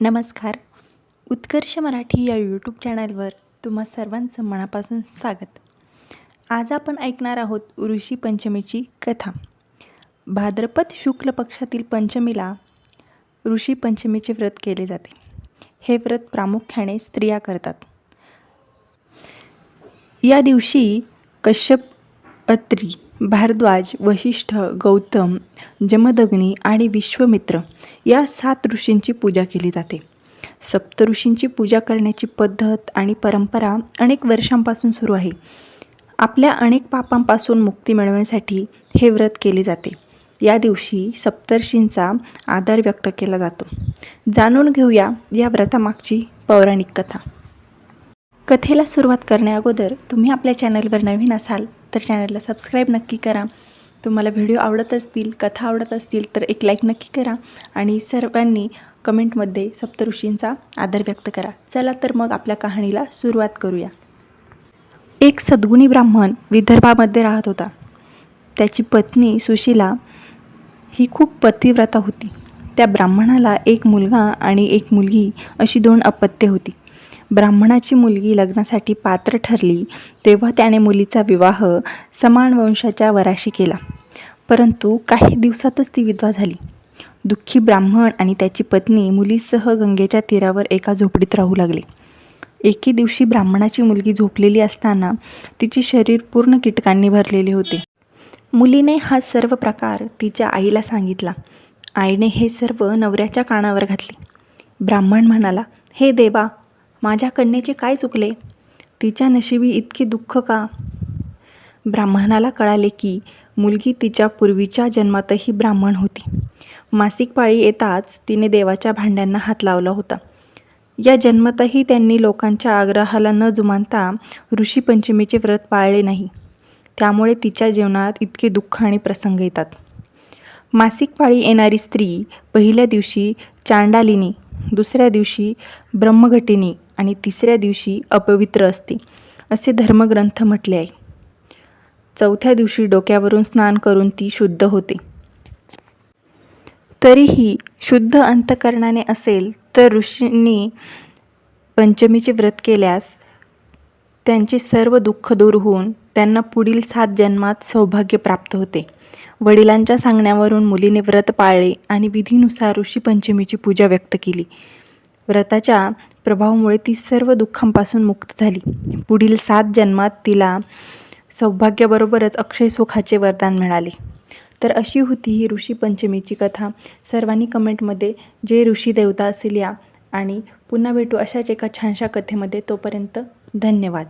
नमस्कार. उत्कर्ष मराठी या यूट्यूब चॅनलवर तुम्हा सर्वांचं मनापासून स्वागत. आज आपण ऐकणार आहोत ऋषी पंचमीची कथा. भाद्रपद शुक्ल पक्षातील पंचमीला ऋषी पंचमीचे व्रत केले जाते. हे व्रत प्रामुख्याने स्त्रिया करतात. या दिवशी कश्यप अत्री भारद्वाज वशिष्ठ गौतम जमदग्नी आणि विश्वमित्र या सात ऋषींची पूजा केली जाते. सप्त ऋषींची पूजा करण्याची पद्धत आणि परंपरा अनेक वर्षांपासून सुरू आहे. आपल्या अनेक पापांपासून मुक्ती मिळवण्यासाठी हे व्रत केले जाते. या दिवशी सप्तर्षींचा आदर व्यक्त केला जातो. जाणून घेऊया या व्रतामागची पौराणिक कथा. कथेला सुरुवात करण्याअगोदर तुम्ही आपल्या चॅनलवर नवीन असाल तर चॅनलला सबस्क्राईब नक्की करा. तुम्हाला व्हिडिओ आवडत असतील कथा आवडत असतील तर एक लाईक नक्की करा आणि सर्वांनी कमेंटमध्ये सप्तऋषींचा आदर व्यक्त करा. चला तर मग आपल्या कहाणीला सुरुवात करूया. एक सद्गुणी ब्राह्मण विदर्भामध्ये राहत होता. त्याची पत्नी सुशीला ही खूप पतिव्रता होती. त्या ब्राह्मणाला एक मुलगा आणि एक मुलगी अशी दोन अपत्ये होती. ब्राह्मणाची मुलगी लग्नासाठी पात्र ठरली तेव्हा त्याने मुलीचा विवाह समान वंशाच्या वराशी केला. परंतु काही दिवसातच ती विधवा झाली. दुःखी ब्राह्मण आणि त्याची पत्नी मुलीसह गंगेच्या तीरावर एका झोपडीत राहू लागले. एके दिवशी ब्राह्मणाची मुलगी झोपलेली असताना तिचे शरीर पूर्ण कीटकांनी भरलेले होते. मुलीने हा सर्व प्रकार तिच्या आईला सांगितला. आईने हे सर्व नवऱ्याच्या कानावर घातले. ब्राह्मण म्हणाला हे देवा माझ्या कन्येचे काय चुकले? तिच्या नशिबी इतके दुःख का? ब्राह्मणाला कळाले की मुलगी तिच्या पूर्वीच्या जन्मातही ब्राह्मण होती. मासिक पाळी येताच तिने देवाच्या भांड्यांना हात लावला होता. या जन्मातही त्यांनी लोकांच्या आग्रहाला न जुमानता ऋषीपंचमीचे व्रत पाळले नाही. त्यामुळे तिच्या जीवनात इतके दुःख आणि प्रसंग येतात. मासिक पाळी येणारी स्त्री पहिल्या दिवशी चांडालिनी दुसऱ्या दिवशी ब्रह्मघटिनी आणि तिसऱ्या दिवशी अपवित्र असते असे धर्मग्रंथ म्हटले आहे. चौथ्या दिवशी डोक्यावरून स्नान करून ती शुद्ध होते. तरीही शुद्ध अंतकरणाने असेल तर ऋषींनी पंचमीचे व्रत केल्यास त्यांचे सर्व दुःख दूर होऊन त्यांना पुढील सात जन्मात सौभाग्य प्राप्त होते. वडिलांच्या सांगण्यावरून मुलीने व्रत पाळले आणि विधीनुसार ऋषीपंचमीची पूजा व्यक्त केली. व्रताच्या प्रभावामुळे ती सर्व दुःखांपासून मुक्त झाली. पुढील सात जन्मात तिला सौभाग्याबरोबरच अक्षय सुखाचे वरदान मिळाले. तर अशी होती ही ऋषी पंचमीची कथा. सर्वांनी कमेंटमध्ये जे ऋषी देवता असेल या आणि पुन्हा भेटू अशाच एका छानशा कथेमध्ये तोपर्यंत धन्यवाद.